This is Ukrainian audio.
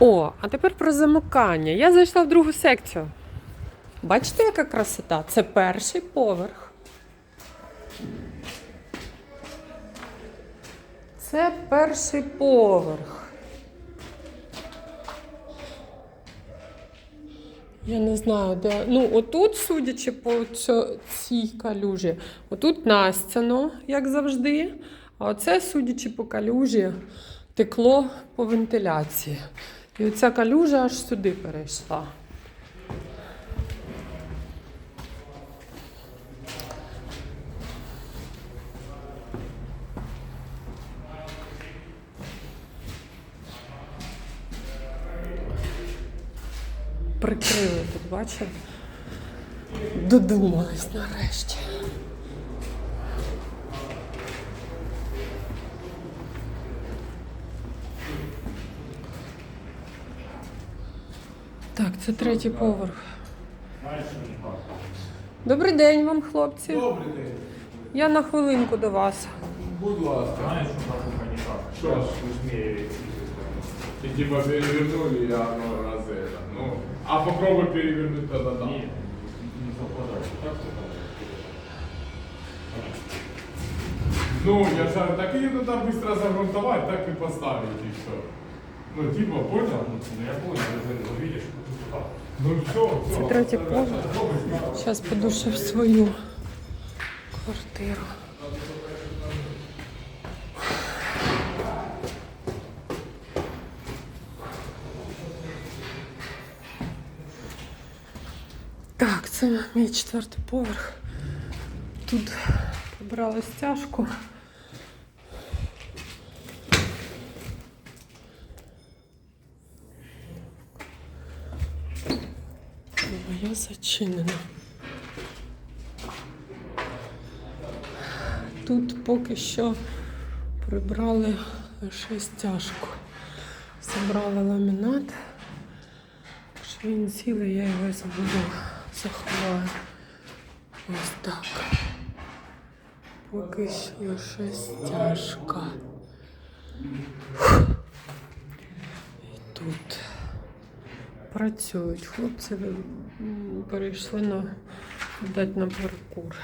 О, а тепер про замикання. Я зайшла в другу секцію. Бачите, яка красота? Це перший поверх. Це перший поверх. Я не знаю, де. Ну, отут, судячи по цій калюжі, отут настяно, як завжди. А оце, судячи по калюжі, текло по вентиляції. І оця калюжа аж сюди перейшла. Прикрили тут, бачите? Додумались нарешті. Так, це третій поверх. Добрий день вам, хлопці. Добрий день. Я на хвилинку до вас. Будь ласка. Что? Сейчас усмею. И типа перевернули, и оно раз это. Ну, а попробуй перевернуть тогда да. Нет, не совпадает. Так совпадает. Ну, я же говорю, так ее надо быстро загрунтовать, так и поставить, и все. Ну, типа, понял? Ну, я понял, вы, вы видишь. Ну, все, все. Це третій поверх. Зараз піду в свою квартиру. Так, це мій четвертий поверх. Тут побрали стяжку. Моя зачинена. Тут поки що прибрали лише стяжку. Забрали ламінат. Якщо він цілий, я його забуду заховаю. Ось так. Поки що лише стяжка. І тут працюють. Хлопці перейшли на, на паркур.